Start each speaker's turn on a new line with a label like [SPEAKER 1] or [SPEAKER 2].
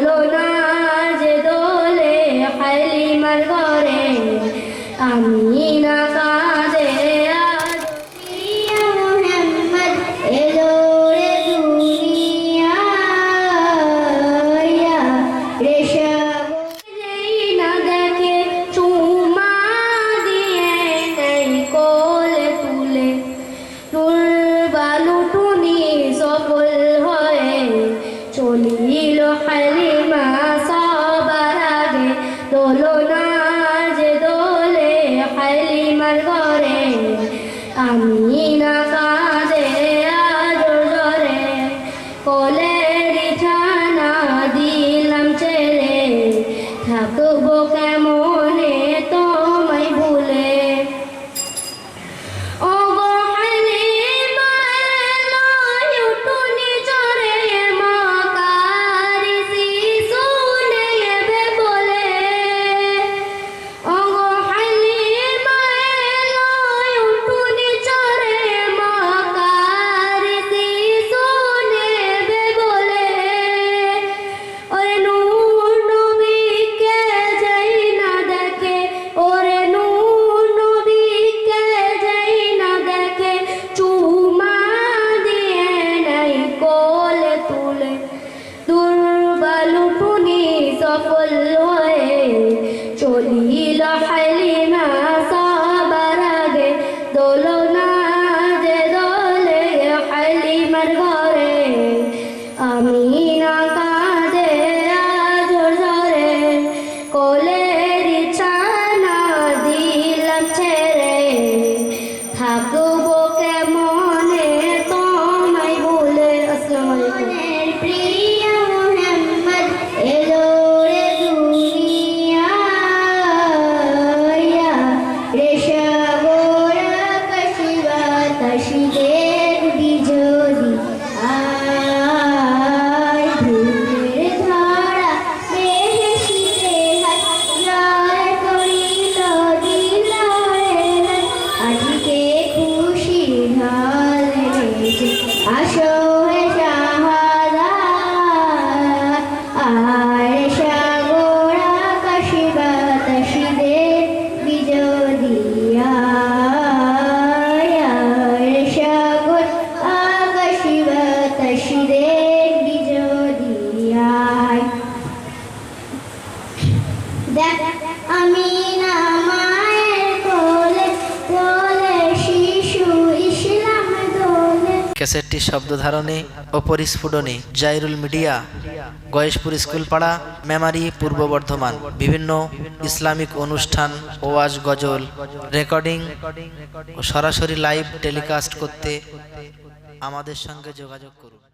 [SPEAKER 1] হলো না যে দোলে হালিমার ঘরে আমি না আমার ঘরে। আমি না
[SPEAKER 2] ক্যাসেটটি শব্দ ধারণে ও পরিস্ফুটনে জাইরুল মিডিয়া, গয়েশপুর স্কুলপাড়া, মেমারি, পূর্ব বর্ধমান, বিভিন্ন ইসলামিক অনুষ্ঠান, ওয়াজ, গজল, রেকর্ডিং ও সরাসরি লাইভ টেলিকাস্ট করতে আমাদের সঙ্গে যোগাযোগ করুন।